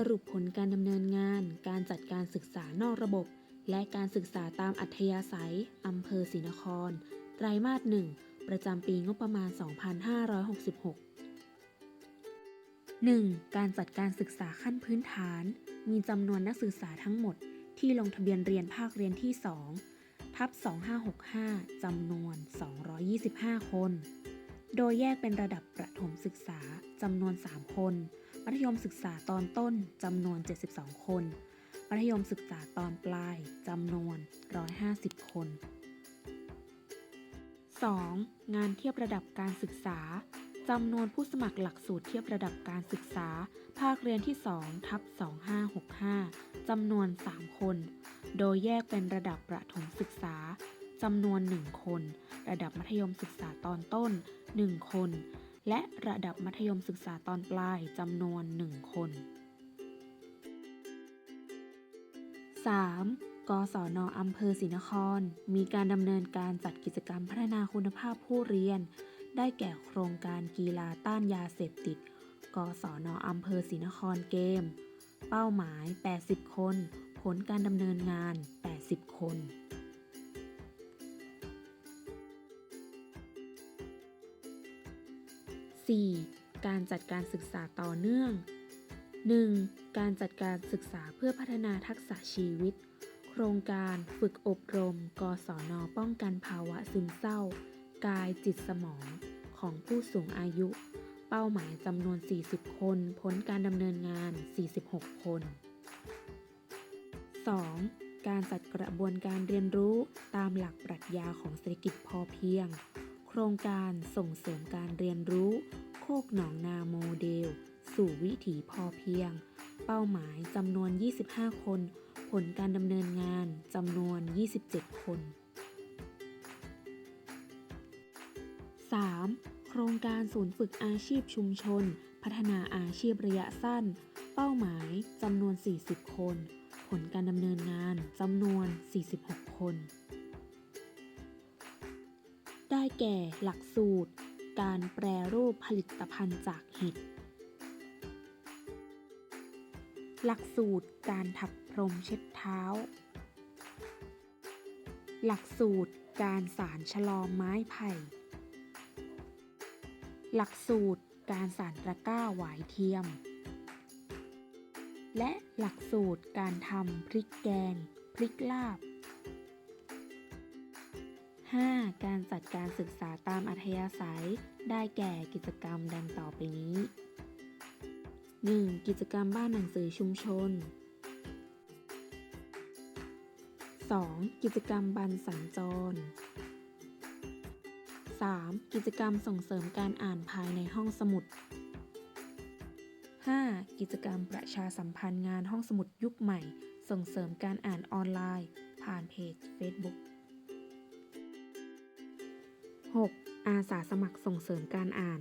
สรุปผลการดำเนินงาน การจัดการศึกษานอกระบบ และการศึกษาตามอัธยาศัยอำเภอศรีนคร ไตรมาสหนึ่งประจำปีงบประมาณ 2566 1. การจัดการศึกษาขั้นพื้นฐาน มีจำนวนนักศึกษาทั้งหมดที่ลงทะเบียนเรียนภาคเรียนที่ 2 ทับ 2565 จำนวน 225 คน โดยแยกเป็นระดับประถมศึกษาจำนวน 3 คน มัธยมศึกษาตอนต้นจำนวน 72 คน มัธยมศึกษาตอนปลายจำนวน 150 คน 2. งานเทียบระดับการศึกษาจำนวนผู้สมัครหลักสูตรเทียบระดับการศึกษา ภาคเรียนที่2ทับ2565จำนวน 3 คน โดยแยกเป็นระดับประถมศึกษาจำนวน 1 คน ระดับมัธยมศึกษาตอนต้น 1 คน และระดับมัธยมศึกษาตอนปลายจำนวน 1 คน 3. กศนอำเภอศรีนคร มีการดำเนินการจัดกิจกรรมพัฒนาคุณภาพผู้เรียน ได้แก่โครงการกีฬาต้านยาเสพติด กศนอำเภอศรีนครเกม เป้าหมาย 80 คน ผลการดำเนินงาน 80 คน 4. การจัดการศึกษาต่อเนื่อง 1. การจัดการศึกษาเพื่อพัฒนาทักษะชีวิต โครงการฝึกอบรม กศน ป้องกันภาวะซึมเศร้า กายจิตสมองของผู้สูงอายุ เป้าหมายจำนวน 40 คนผลการดำเนินงาน 46 คน 2. การจัดกระบวนการเรียนรู้ตามหลักปรัชญาของเศรษฐกิจพอเพียง ครงการส่งเสริมการเรียนรู้ โคกหนองนาโมเดล สู่วิถีพอเพียง เป้าหมายจำนวน 25 คน ผลการดำเนินงานจำนวน 27 คน 3. โครงการศูนย์ฝึกอาชีพชุมชน พัฒนาอาชีพระยะสั้น เป้าหมายจำนวน 40 คน ผลการดำเนินงานจำนวน 46 คน ได้แก่หลักสูตร การแปรรูปผลิตภัณฑ์จากเห็ด หลักสูตรการถักพรมเช็ดเท้า หลักสูตรการสารชะลอไม้ไผ่ หลักสูตรการสารตะกร้าหวายเทียม และหลักสูตรการทำพริกแกง พริกลาบ 5. การจัดการศึกษาตามอัธยาศัย ได้แก่กิจกรรมดังต่อไปนี้ 1. กิจกรรมบ้านหนังสือชุมชน 2. กิจกรรมบันสัญจร 3. กิจกรรมส่งเสริมการอ่านภายในห้องสมุด 5. กิจกรรมประชาสัมพันธ์งานห้องสมุดยุคใหม่ ส่งเสริมการอ่านออนไลน์ ผ่านเพจ Facebook 6. อาสาสมัครส่งเสริมการอ่าน